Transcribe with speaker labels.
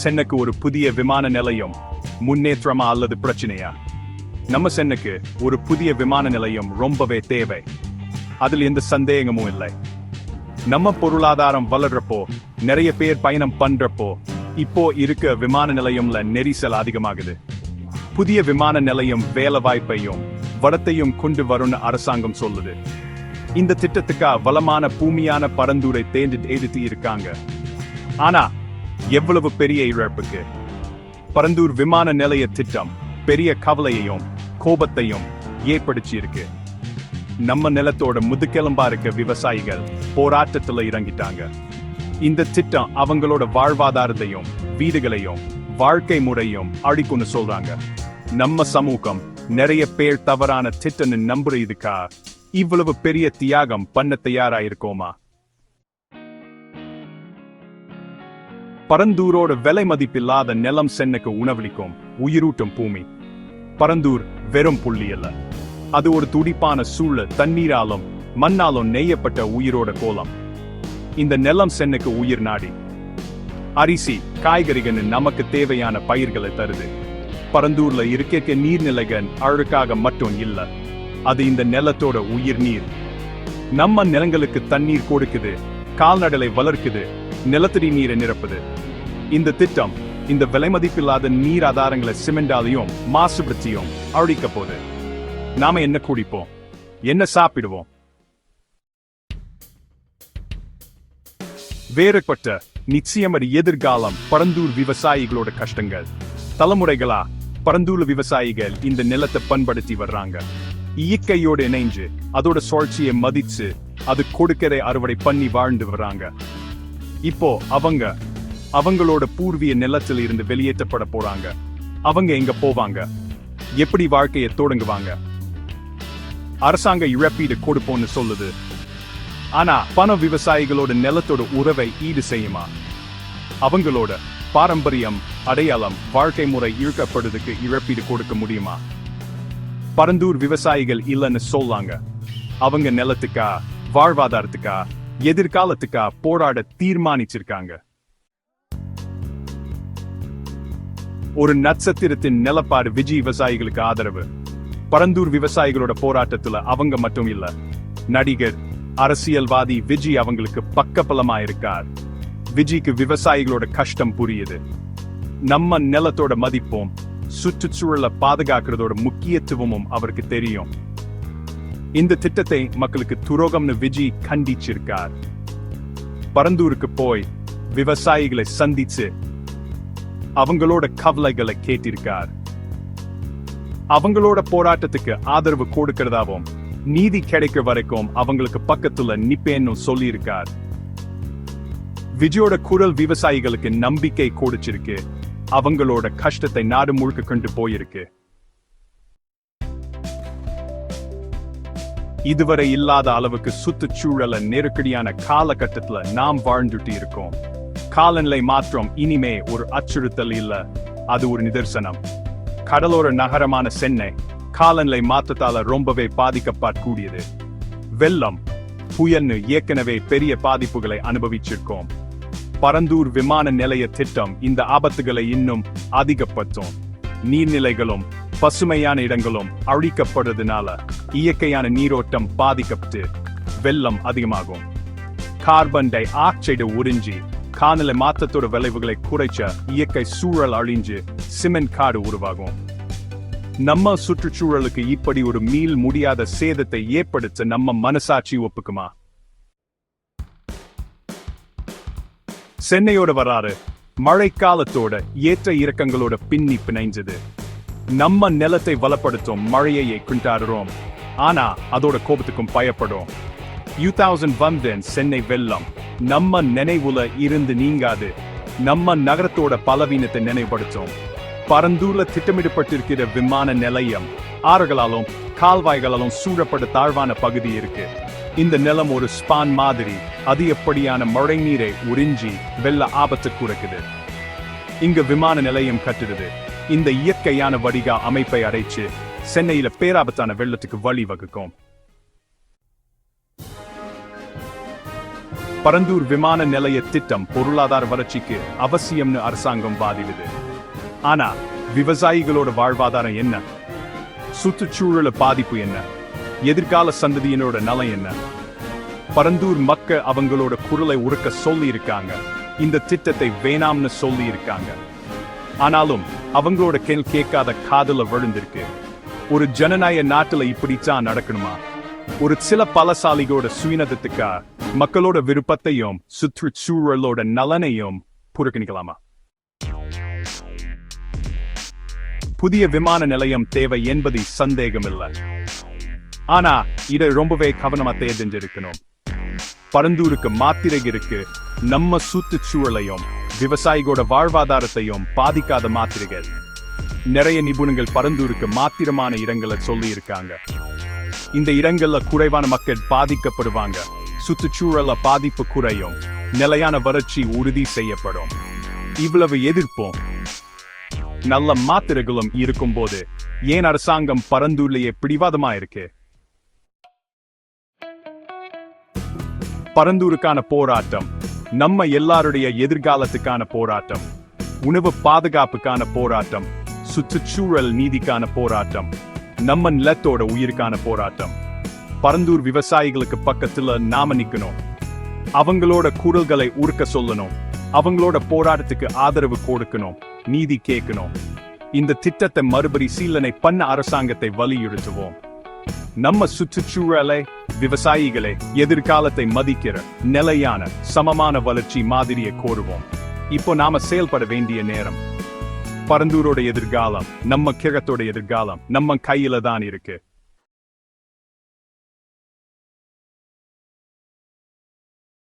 Speaker 1: சென்னைக்கு ஒரு புதிய விமான நிலையம் முன்னேற்றமா அல்லது பிரச்சனையா? நம்ம சென்னைக்கு ஒரு புதிய விமான நிலையம் ரொம்பவே தேவை. அதில் எந்த சந்தேகமும் இல்லை. நம்ம பொருளாதாரம் வளர்றப்போ நிறைய பேர் பயணம் பண்றப்போ இப்போ இருக்க விமான நிலையம்ல நெரிசல் அதிகமாகுது. புதிய விமான நிலையம் வேலை வாய்ப்பையும் வளத்தையும் கொண்டு வரும்னு அரசாங்கம் சொல்லுது. இந்த திட்டத்துக்கா வளமான பூமியான பரந்தூரை தேர்ந்து எழுதி இருக்காங்க. ஆனா எவ்வளவு பெரிய இழப்புக்கு? பரந்தூர் விமான நிலைய திட்டம் பெரிய கவலையையும் கோபத்தையும் ஏற்படுத்தி இருக்கு நம்ம நிலத்தோட முதுகெலும்பா இருக்க விவசாயிகள் போராட்டத்துல இறங்கிட்டாங்க. இந்த திட்டம் அவங்களோட வாழ்வாதாரத்தையும் வீடுகளையும் வாழ்க்கை முறையும் அழிக்கும்னு சொல்றாங்க. நம்ம சமூகம் நிறைய பேர் தவறான திட்டம்னு நம்புற இதுக்கா இவ்வளவு பெரிய தியாகம் பண்ண தயாரா இருக்கோமா? பரந்தூரோட விலை மதிப்பில்லாத நிலம் சென்னைக்கு உணவளிக்கும் உயிரூட்டும் பூமி. பரந்தூர் வெறும் புள்ளி அல்ல. அது ஒரு துடிப்பான சூழல் தண்ணீராலும் மண்ணாலும் நெய்யப்பட்ட உயிரோட கோலம். இந்த நிலம் சென்னைக்கு உயிர் நாடி. அரிசி காய்கறிகள் நமக்கு தேவையான பயிர்களை தருது. பரந்தூர்ல இருக்க நீர்நிலைகள் அழுக்காக மட்டும் இல்ல. அது இந்த நிலத்தோட உயிர் நீர். நம்ம நிலங்களுக்கு தண்ணீர் கொடுக்குது கால்நடலை வளர்க்குது நிலத்தடி நீரை நிரப்புது. இந்த திட்டம் இந்த விலை மதிப்பில்லாத நீர் ஆதாரங்களை சிமெண்டாலையும் மாசுபடுத்தியும் அழிக்க போகுது. நாம என்ன குடிப்போம்? என்ன சாப்பிடுவோம்? வேறுபட்ட நிச்சயமறி எதிர்காலம் பரந்தூர் விவசாயிகளோட கஷ்டங்கள். தலைமுறைகளா பரந்தூர் விவசாயிகள் இந்த நிலத்தை பண்படுத்தி வர்றாங்க. இயற்கையோடு இணைஞ்சு அதோட சுழற்சியை மதிச்சு அது கொடுக்கதை அறுவடை பண்ணி வாழ்ந்து வர்றாங்க. இப்போ அவங்க அவங்களோட பூர்வீக நிலத்தில் இருந்து வெளியேற்றப்பட போறாங்க. அவங்க எங்க போவாங்க? எப்படி வாழ்க்கையை தொடங்குவாங்க? அரசாங்க இழப்பீடு கொடுப்போம்னு சொல்லுது. ஆனா பண விவசாயிகளோட நிலத்தோட உறவை ஈடு செய்யுமா? அவங்களோட பாரம்பரியம் அடையாளம் வாழ்க்கை முறை இழுக்கப்படுறதுக்கு இழப்பீடு கொடுக்க முடியுமா? பரந்தூர் விவசாயிகள் இல்லைன்னு சொல்லாங்க. அவங்க நிலத்துக்கா வாழ்வாதாரத்துக்கா? எதிர்காலத்துக்கா போராட தீர்மானிச்சிருக்காங்க. ஒரு நட்சத்திரத்தின் நிலப்பாடு விஜய் விவசாயிகளுக்கு ஆதரவு. பரந்தூர் விவசாயிகளோட போராட்டத்துல அவங்க மட்டும் இல்ல நடிகர் அரசியல்வாதி விஜய் அவங்களுக்கு பக்கபலமா இருக்கார். விஜய்க்கு விவசாயிகளோட கஷ்டம் புரியுது. நம்ம நிலத்தோட மதிப்பும் சுற்றுச்சூழலை பாதுகாக்கிறதோட முக்கியத்துவமும் அவருக்கு தெரியும். இந்த திட்டத்தை மக்களுக்கு துரோகம்னு விஜய் கண்டிச்சிருக்கார். பரந்தூருக்கு போய் விவசாயிகளை சந்திச்சு அவங்களோட கவலைகளை கேட்டிருக்கார். அவங்களோட போராட்டத்துக்கு ஆதரவு கொடுக்கிறதாவும் நீதி கிடைக்க வரைக்கும் அவங்களுக்கு பக்கத்துல நிப்பேன்னு சொல்லியிருக்கார். விஜயோட குரல் விவசாயிகளுக்கு நம்பிக்கை கொடுச்சிருக்கு. அவங்களோட கஷ்டத்தை நாடு முழுக்க கொண்டு போயிருக்கு. இதுவரை இல்லாத அளவுக்கு சுற்றுச்சூழல நெருக்கடியான காலகட்டத்துல நாம் வாழ்ந்துட்டு இருக்கோம் காலநிலை மாற்றம் இனிமே ஒரு அச்சுறுத்தல் இல்ல. அது ஒரு நிதர்சனம். கடலோர நகரமான சென்னை காலநிலை மாற்றத்தால ரொம்பவே பாதிக்கப்படக்கூடியது. வெள்ளம் புயல்னு ஏற்கனவே பெரிய பாதிப்புகளை அனுபவிச்சிருக்கோம். பரந்தூர் விமான நிலைய திட்டம் இந்த ஆபத்துகளை இன்னும் அதிகப்படுத்தும். நீர்நிலைகளும் பசுமையான இடங்களும் அழிக்கப்படுறதுனால இயற்கையான நீரோட்டம் பாதிக்கப்பட்டு வெள்ளம் அதிகமாகும். கார்பன் டை ஆக்சைடு உறிஞ்சி காலநிலை மாற்றத்தோட விளைவுகளை குறைச்ச இயற்கை சூழல் அழிஞ்சு சிமெண்ட் காடு உருவாகும். நம்ம சுற்றுச்சூழலுக்கு இப்படி ஒரு மீள் முடியாத சேதத்தை ஏற்படுத்த நம்ம மனசாட்சி ஒப்புக்குமா? சென்னையோட வராறு மழைக்காலத்தோட ஏற்ற இறக்கங்களோட பின்னி பிணைஞ்சது. நம்ம நிலத்தை வளப்படுத்தும் மழையை கொண்டாடுறோம். ஆனா அதோட கோபத்துக்கும் பயப்படும். யூ தௌசண்ட் வந்தன் சென்னை வெள்ளம். நம்ம நினைவுல இருந்து நீங்காது. நம்ம நகரத்தோட பலவீனத்தை நினைவுபடுத்தும். பரந்தூர்ல திட்டமிடப்பட்டிருக்கிற விமான நிலையம் ஆறுகளாலும் கால்வாய்களாலும் சூழப்பட்ட தாழ்வான பகுதி இருக்கு. இந்த நிலம் ஒரு ஸ்பான் மாதிரி. அதிகப்படியான மழை நீரை உறிஞ்சி வெள்ள ஆபத்து குறைக்குது. இங்க விமான நிலையம் கட்டுறது. இந்த இயற்கையான வடிகா அமைப்பை அடைச்சு சென்னையில பேராபத்தான வெள்ளத்துக்கு வழிவகுக்கும் பரந்தூர் விமான நிலைய திட்டம் பொருளாதார வளர்ச்சிக்கு அவசியம்னு அரசாங்கம் வாதிடுது. ஆனா விவசாயிகளோட வாழ்வாதாரம் என்ன? சுற்றுச்சூழல பாதிப்பு என்ன? எதிர்கால சந்ததியினோட நலம் என்ன? பரந்தூர் மக்கள் அவங்களோட குரலை உருக்க சொல்லி இருக்காங்க இந்த திட்டத்தை வேணாம்னு சொல்லி இருக்காங்க ஆனாலும் அவங்களோட கேள் கேட்காத காதல விழுந்திருக்கு. ஒரு ஜனநாயக நாட்டுல இப்படித்தான் நடக்கணுமா? ஒரு சில பலசாலிகளோட சுயநதத்துக்கா மக்களோட விருப்பத்தையும் சுற்றுச்சூழலோட நலனையும் புறக்கணிக்கலாமா? புதிய விமான நிலையம் தேவை என்பது சந்தேகம் இல்லை ஆனா இதை ரொம்பவே கவனமா தேர்ந்தெடுக்கணும். பரந்தூருக்கு மாத்திரை இருக்கு. நம்ம சுற்றுச்சூழலையும் விவசாயிகளோட வாழ்வாதாரத்தையும் பாதிக்காத மாத்திரைகள். நிறைய நிபுணங்கள் பரந்தூருக்கு மாத்திரமான இடங்களை சொல்லி இருக்காங்க இந்த இடங்கள்ல குறைவான மக்கள் பாதிக்கப்படுவாங்க. சுற்றுச்சூழல பாதிப்பு குறையும். நிலையான வறட்சி உறுதி செய்யப்படும். இவ்வளவு எதிர்ப்போம் நல்ல மாத்திரைகளும் இருக்கும்போது ஏன் அரசாங்கம் பரந்தூர்லயே பிடிவாதமா இருக்கு? பரந்தூருக்கான போராட்டம் நம்ம எல்லாருடைய எதிர்காலத்துக்கான போராட்டம். உணவு பாதுகாப்புக்கான போராட்டம். சுற்றுச்சூழல் நீதிக்கான போராட்டம். நம்ம நிலத்தோட உயிருக்கான போராட்டம். பரந்தூர் விவசாயிகளுக்கு பக்கத்துல நாம நிக்கணும். அவங்களோட குரல்களை உருக்க சொல்லணும். அவங்களோட போராட்டத்துக்கு ஆதரவு கொடுக்கணும். நீதி கேட்கணும். இந்த திட்டத்தை மறுபரிசீலனை பண்ண அரசாங்கத்தை வலியுறுத்துவோம். நம்ம சுற்றுச்சூழலை விவசாயிகளை எதிர்காலத்தை மதிக்கிற நிலையான சமமான வளர்ச்சி மாதிரியை கோருவோம். இப்போ நாம செயல்பட வேண்டிய நேரம். பரந்தூரோட எதிர்காலம் நம்ம கிழத்தோட எதிர்காலம் நம்ம கையில தான் இருக்கு.